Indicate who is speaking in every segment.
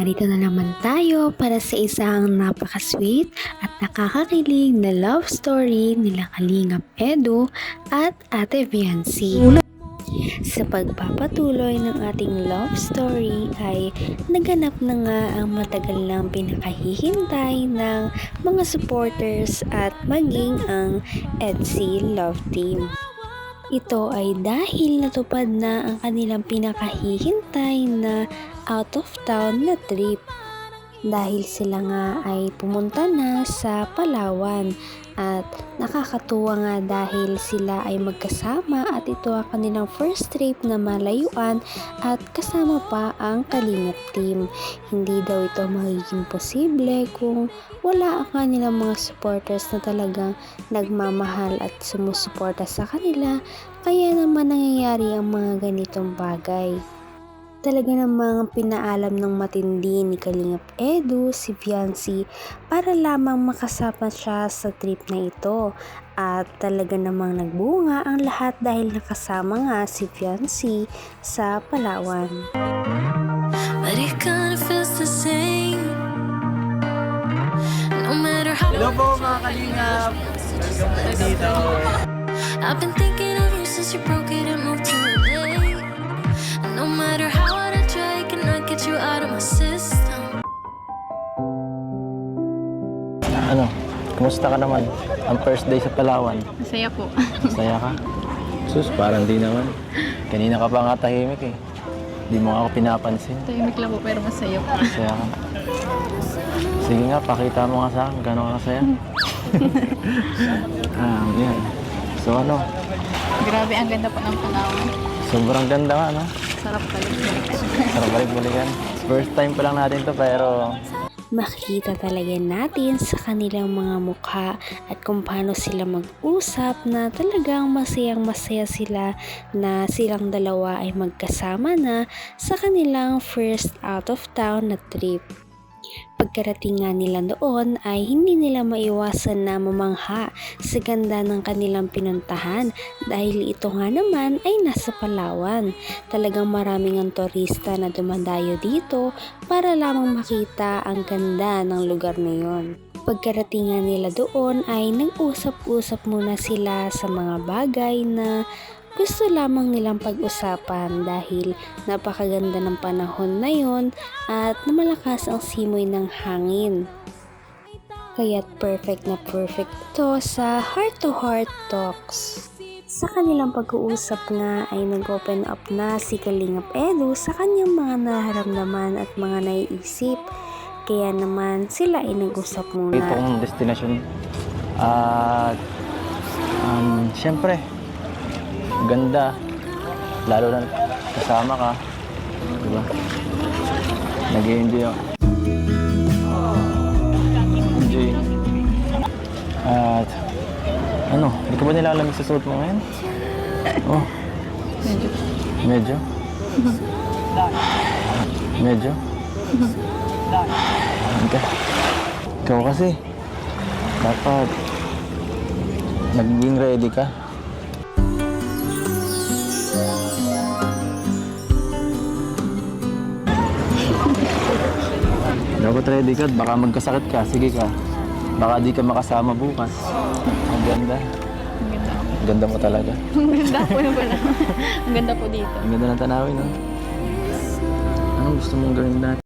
Speaker 1: Narito na naman tayo para sa isang napaka-sweet at nakakakilig na love story nila Kalingap Edu at Ate Viancy. Sa pagpapatuloy ng ating love story ay naganap na nga ang matagal nang pinakahihintay ng mga supporters at maging ang EDSI Love Team. Ito ay dahil natupad na ang kanilang pinakahihintay na out of town na trip. Dahil sila nga ay pumunta na sa Palawan at nakakatuwa nga dahil sila ay magkasama at ito ang kanilang first trip na malayuan at kasama pa ang Kalingap team. Hindi daw ito magiging posible kung wala ang kanilang mga supporters na talagang nagmamahal at sumusuporta sa kanila kaya naman nangyayari ang mga ganitong bagay. Talaga namang pinaalam ng matindi ni Kalingap Edu si Fiancy para lamang makasama siya sa trip na ito. At talaga namang nagbunga ang lahat dahil nakasama nga si Fiancy sa Palawan.
Speaker 2: But it kinda feels the same. No matter how
Speaker 3: Hello po mga kalingap! Welcome po dito.
Speaker 2: I've been thinking of you since you broke it and moved to LA. Matter how hard I try, I cannot get you out of my system.
Speaker 3: Ano? Kumusta ka naman? Ang first day sa Palawan.
Speaker 4: Masaya po.
Speaker 3: Masaya ka? Sus, parang di naman. Kanina ka pa nga tahimik eh. Di mo ako pinapansin.
Speaker 4: Tahimik lang po pero masaya po.
Speaker 3: Masaya ka. Sige nga, pakita mo nga sa akin gano'n ka kasaya. ah, yan. So ano,
Speaker 4: Grabe, ang ganda po ng Palawan.
Speaker 3: sobrang ganda nga, no?
Speaker 4: Sarap talaga.
Speaker 3: Sarap balik-balikan. First time pa lang natin to pero
Speaker 1: Makikita talaga natin sa kanilang mga mukha at kung paano sila mag-usap na talagang masayang masaya sila na silang dalawa ay magkasama na sa kanilang first out of town na trip. Pagkarating nga nila doon ay hindi nila maiwasan na mamangha sa ganda ng kanilang pinuntahan dahil ito nga naman ay nasa Palawan. Talagang maraming ang turista na dumadayo dito para lamang makita ang ganda ng lugar na yon. Pagkarating nga nila doon ay nag-usap-usap muna sila sa mga bagay na gusto lamang nilang pag-usapan dahil napakaganda ng panahon na yon at namalakas ang simoy ng hangin. Kaya't perfect na perfect ito sa heart-to-heart talks. Sa kanilang pag-uusap nga ay nag-open up na si Kalingap Edu sa kanyang mga naharamdaman at mga naiisip. Kaya naman sila ay nag-usap muna.
Speaker 3: itong destination. At um, syempre, ganda. Lalo na kasama ka. Diba? Nag-enjoy ako. Enjoy. At ano, hindi ka ba nilalamig sa suot mo ngayon? Oh,
Speaker 4: Medyo.
Speaker 3: medyo. Medyo. Ika. Ikaw kasi, dapat naging ready ka. Dapat ready ka, baka magkasakit ka, sige ka. Baka di ka makasama bukas. Ang ganda.
Speaker 4: Ang ganda.
Speaker 3: Ang ganda mo talaga.
Speaker 4: Ang ganda po yung pala. ang ganda po dito.
Speaker 3: Ang ganda ng tanawin, no? Anong gusto mong gawin natin?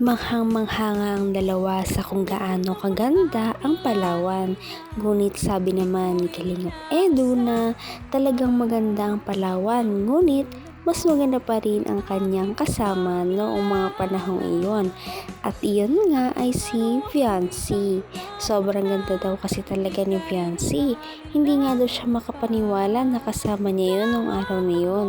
Speaker 1: Manghang-manghanga ang dalawa sa kung gaano kaganda ang Palawan. Ngunit sabi naman ni Kalingap Edu na talagang maganda ang Palawan. Ngunit mas maganda pa rin ang kanyang kasama noong mga panahong iyon. At iyon nga ay si Fiancy. Sobrang ganda daw kasi talaga ni Fiancy. Hindi nga daw siya makapaniwala na kasama niya yun noong araw na yun.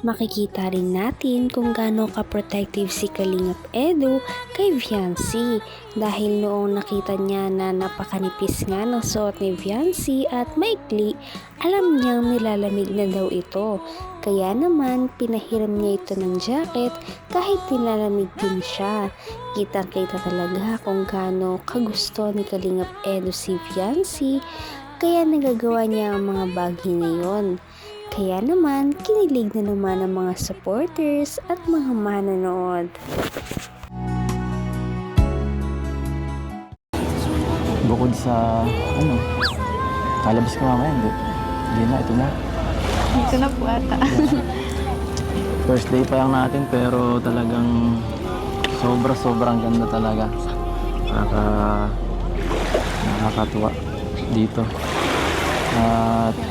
Speaker 1: Makikita rin natin kung gaano ka-protective si Kalingap Edu kay Viancy dahil noong nakita niya na napakanipis nga ng suot ni Viancy at maikli, alam niyang nilalamig na daw ito. Kaya naman pinahiram niya ito ng jacket kahit nilalamig din siya. Kitang kita talaga kung gaano kagusto ni Kalingap Edu si Viancy kaya nagagawa niya ang mga bagay na yon. Kaya naman, kinilig na naman ang mga supporters at mga manonood.
Speaker 3: Bukod sa, ano, lalabas ka mamaya, hindi. Hindi na, ito na.
Speaker 4: Dito na po ata.
Speaker 3: First day pa lang natin pero talagang sobra sobrang ganda talaga. Nakaka nakakatuwa dito. At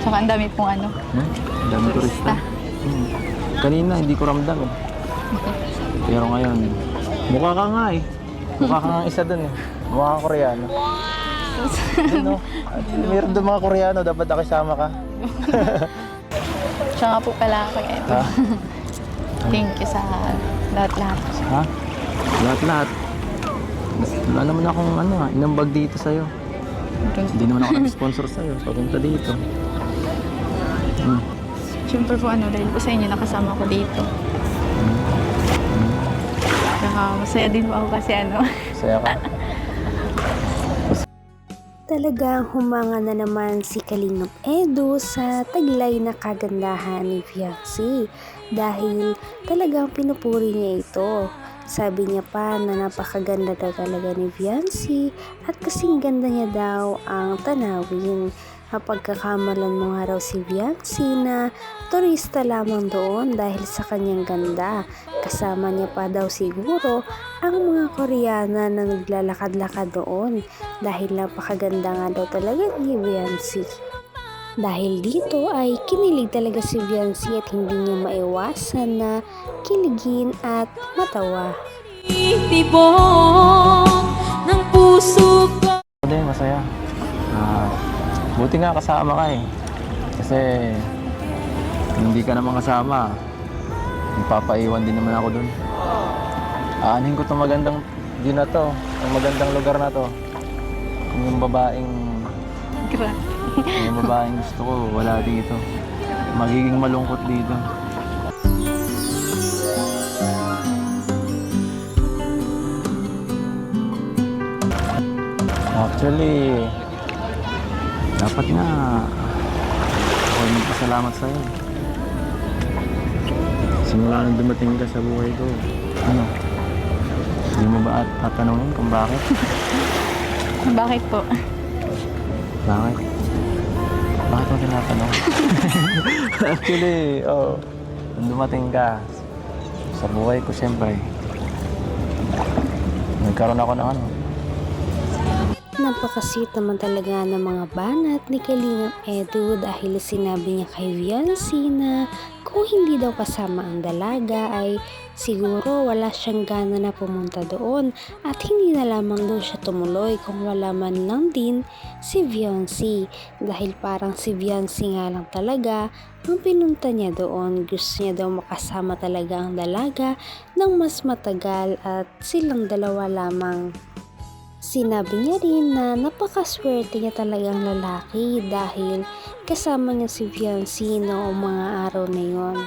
Speaker 4: Saka ang dami pong ano.
Speaker 3: hmm, ang dami turista. Hmm. Kanina hindi ko ramdam eh. Pero ngayon, mukha ka nga eh. Mukha ka nga isa dun eh. Mukha ka Koreano. Yun, no? At Meron doon mga Koreano, dapat nakisama ka.
Speaker 4: Siya nga po pala ako eh.
Speaker 3: Ha?
Speaker 4: Thank you sa lahat-lahat.
Speaker 3: Ha? Lahat-lahat. Wala naman akong ano ha, inambag dito sa'yo. Hindi naman ako nag-sponsor sa'yo. Papunta dito. Hmm.
Speaker 4: Siyempre po ano, dahil po sa inyo nakasama ko dito. Saka masaya din po ako kasi ano.
Speaker 3: Saya ka.
Speaker 1: Talagang humanga na naman si Kalingap Edu sa taglay na kagandahan ni Fiancé dahil talagang pinupuri niya ito. Sabi niya pa na napakaganda daw talaga ni Fiancé at kasing ganda niya daw ang tanawin. Mapagkakamalan mo nga raw si Fiancé na turista lamang doon dahil sa kanyang ganda. Kasama niya pa daw siguro ang mga Koreana na naglalakad-lakad doon dahil napakaganda nga daw talaga ni Viancy. Dahil dito ay kinilig talaga si Viancy at hindi niya maiwasan na kiligin at matawa.
Speaker 2: Tibok ng puso ko
Speaker 3: masaya. Buti nga kasama ka eh. Kasi hindi ka naman kasama. Ipapaiwan din naman ako dun. Aanhin ko itong magandang view na to. Ang magandang lugar na to. Kung yung babaeng
Speaker 4: Grabe.
Speaker 3: yung babaeng gusto ko, wala dito. Magiging malungkot dito. Actually, dapat nga ako yung magpasalamat sa'yo. Simula nang dumating ka sa buhay ko, ano, hindi mo ba at tatanungin kung bakit?
Speaker 4: Bakit po?
Speaker 3: Bakit? Bakit mo tinatanong? Actually, oh, nung dumating ka sa buhay ko, siyempre, nagkaroon ako ng ano,
Speaker 1: Napakasweet naman talaga ng mga banat ni Kalingap Edu dahil sinabi niya kay Viancy na kung hindi daw kasama ang dalaga ay siguro wala siyang gana na pumunta doon at hindi na lamang doon siya tumuloy kung wala man lang din si Viancy dahil parang si Viancy nga lang talaga ang pinunta niya doon. Gusto niya daw makasama talaga ang dalaga ng mas matagal at silang dalawa lamang. Sinabi niya rin na napakaswerte niya talagang lalaki dahil kasama niya si Fiancé noong mga araw na yon.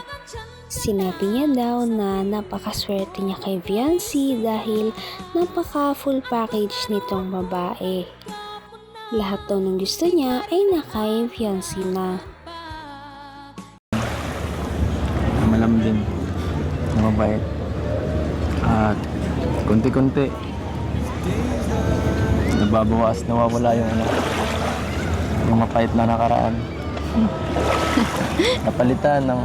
Speaker 1: Sinabi niya daw na napakaswerte niya kay Fiancé dahil napaka full package nitong babae. Lahat daw ng gusto niya ay nakay Fiancé na.
Speaker 3: malambing, na mabait. At konti-konti, nababawas, nawawala yung ano, yung mapait na nakaraan. Napalitan ng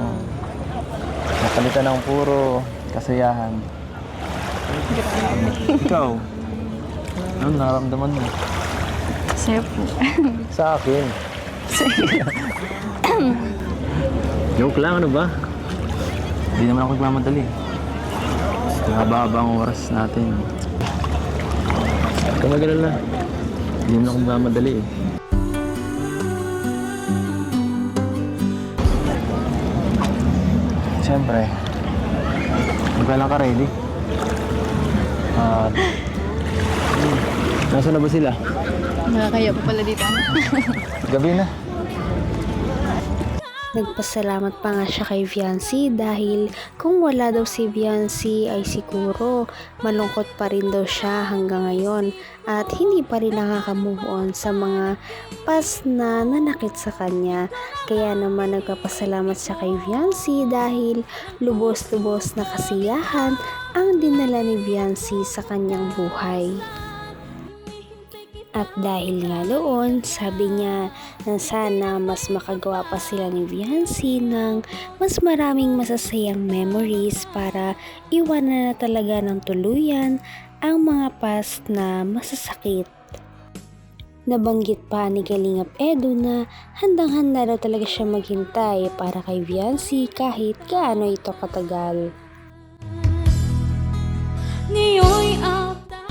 Speaker 3: napalitan ng puro kasayahan. Ikaw, ano naramdaman mo?
Speaker 4: Po.
Speaker 3: Sa akin. Joke lang, ano ba? Hindi naman ako nagmamadali. Mahaba ang oras natin. Huwag ka mag-alala. Hindi naman ako nagmamadali eh. Siyempre, lang ka ready. At, hmm, nasa na ba sila?
Speaker 4: Nakakaya po pala dito. Ano?
Speaker 3: Gabi na.
Speaker 1: Nagpasalamat pa nga siya kay Viancy dahil kung wala daw si Viancy ay siguro malungkot pa rin daw siya hanggang ngayon at hindi pa rin nakaka-move on sa mga past na nanakit sa kanya. Kaya naman nagpapasalamat siya kay Viancy dahil lubos-lubos na kasiyahan ang dinala ni Viancy sa kanyang buhay. At dahil nga doon, sabi niya na sana mas makagawa pa sila ni Viancy ng mas maraming masasayang memories para iwanan na talaga ng tuluyan ang mga past na masasakit. Nabanggit pa ni Kalingap Edo na handang-handa daw talaga siya maghintay para kay Viancy kahit gaano ito katagal.